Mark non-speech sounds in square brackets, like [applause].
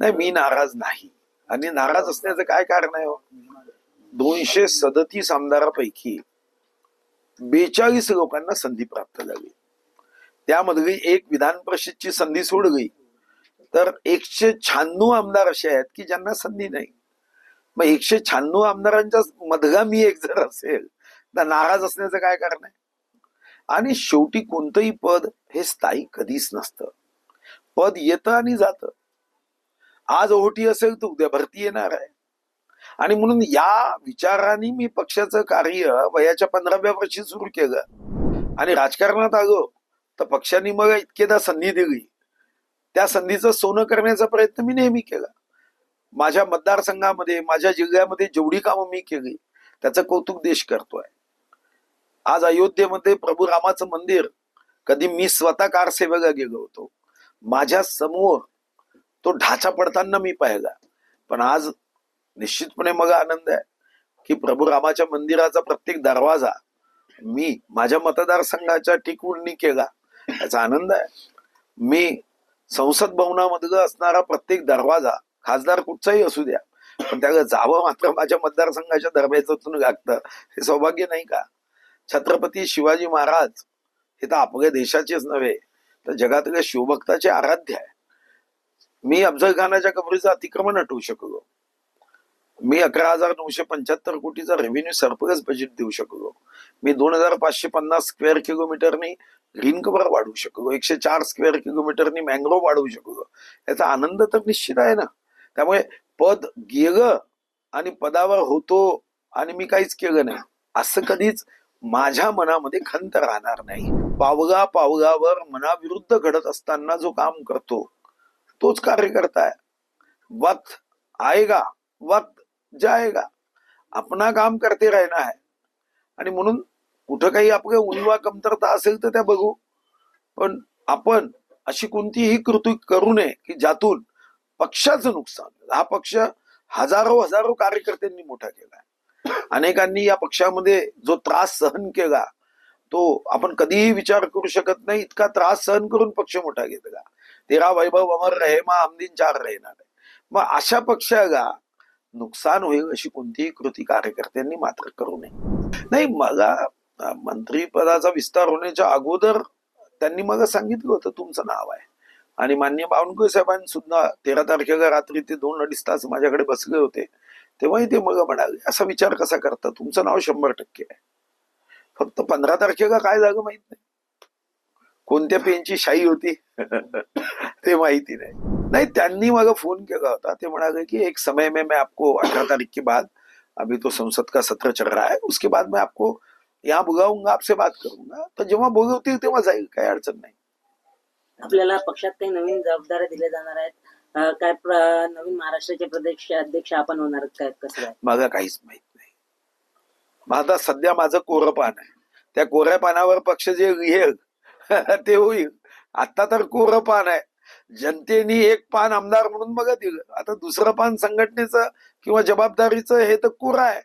नाही मी नाराज नाही. आणि नाराज असण्याचं काय कारण आहे हो? दोनशे सदतीस आमदारापैकी बेचाळीस लोकांना संधी प्राप्त झाली. त्यामध्ये एक विधान परिषदची संधी सोडली. तर एकशे शहाण्णव आमदार असे आहेत की ज्यांना संधी नाही. मग एकशे शहाण्णव आमदारांच्या मधला मी एक जर असेल तर नाराज असण्याचं काय कारण आहे? आणि शेवटी कोणतंही पद हे स्थायी कधीच नसतं. पद येतं आणि जातं. आज ओहोटी असेल तर उद्या भरती येणार आहे. आणि म्हणून या विचाराने मी पक्षाचं कार्य वयाच्या पंधराव्या वर्षी सुरू केलं. आणि राजकारणात आलो तर पक्षाने मग इतकेदा संधी दिली. त्या संधीचं सोनं करण्याचा प्रयत्न मी नेहमी केला. माझ्या मतदारसंघामध्ये माझ्या जिल्ह्यामध्ये जेवढी कामं मी केली त्याचं कौतुक देश करतोय. आज अयोध्येमध्ये प्रभू रामाचं मंदिर कधी मी स्वतः कारसेवेला गेलो होतो. माझ्यासमोर तो ढाचा पडताना मी पाहिला. पण आज निश्चितपणे मग आनंद आहे की प्रभू रामाच्या मंदिराचा प्रत्येक दरवाजा मी माझ्या मतदारसंघाच्या टिकवणी केला. याचा आनंद आहे. मी संसद भवनामधलं असणारा प्रत्येक दरवाजा खासदार कुठचाही असू द्या पण त्याला जावं मात्र माझ्या मतदारसंघाच्या दरवाजातून लागतं हे सौभाग्य नाही का? छत्रपती शिवाजी महाराज हे तर आपल्या देशाचेच नव्हे तर जगातल्या शिवभक्ताचे आराध्य आहे. मी अफजल खानाच्या कबरीचं अतिक्रमण हटवू शकलो. मी अकरा हजार नऊशे पंच्याहत्तर कोटीचा रेव्हेन्यू सरप्लस बजेट देऊ शकलो. मी दोन हजार पाचशे पन्नास स्क्वेअर किलोमीटरनी ग्रीन कव्हर वाढवू शकलो. एकशे चार स्क्वेअर किलोमीटरनी मँग्रो वाढवू शकलो. याचा आनंद तर निश्चित आहे ना. त्यामुळे पद गेलं आणि पदावर होतो आणि मी काहीच केलं नाही. असं कधीच माझ्या मनामध्ये खंत राहणार नाही. पावगा पावगावर मनाविरुद्ध घडत असताना जो काम करतो तोच कार्यकर्ता आहे. वक्त आएगा वक्त जाएगा. अपना काम करते रहना आहे आणि म्हणून कुठं काही आपल्या उणवा कमतरता असेल तर त्या बघू. पण आपण अशी कोणतीही कृती करू नये की ज्यातून पक्षाचं नुकसान हा पक्ष हजारो हजारो कार्यकर्त्यांनी मोठा केला अनेकांनी या पक्षामध्ये जो त्रास सहन केला तो आपण कधीही विचार करू शकत नाही. इतका त्रास सहन करून पक्ष मोठा घेतला. तेरा वैभव अमर रहे मग आमदीन चार राहणार मग अशा पक्षाला नुकसान होईल अशी कोणतीही कृती कार्यकर्त्यांनी मात्र करू नये. नाही मला मंत्रीपदाचा विस्तार होण्याच्या अगोदर त्यांनी मला सांगितलं होतं तुमचं नाव आहे. आणि मान्य बावनकुळे साहेबांनी सुद्धा तेरा तारखेला रात्री ते दोन अडीच तास माझ्याकडे बसले होते. तेव्हाही ते मग म्हणाले असा विचार कसा करता? तुमचं नाव शंभर टक्के आहे. फक्त पंधरा तारखेला काय झालं माहीत नाही. कोणत्या पेनची शाई होती? ते माहिती नाही. नहीं त्यांनी मला फोन केला होता. ते म्हणाले की एक समय में मैं आपको अठारह तारीख के बाद अभी तो संसद का सत्र चल रहा है उसके बाद मैं आपको यहाँ बुलाऊंगा आपसे बात करूंगा। तर जेव्हा बोलवतील तेव्हा जाईल काही अडचण नाही. आपल्याला पक्षात काही नवीन जबाबदाऱ्या दिल्या जाणार आहेत. काय नवीन महाराष्ट्राचे प्रदेश अध्यक्ष आपण होणार काय कसं मला काहीच माहीत नाही. माझा सध्या माझं कोरं पान आहे. त्या कोऱ्या पानावर पक्ष जे लिहेल [laughs] ते होईल. आता तर कोर पान आहे. जनतेने एक पान आमदार म्हणून बघा दिलं. आता दुसरं पान संघटनेचं किंवा जबाबदारीचं हे तर कोर आहे.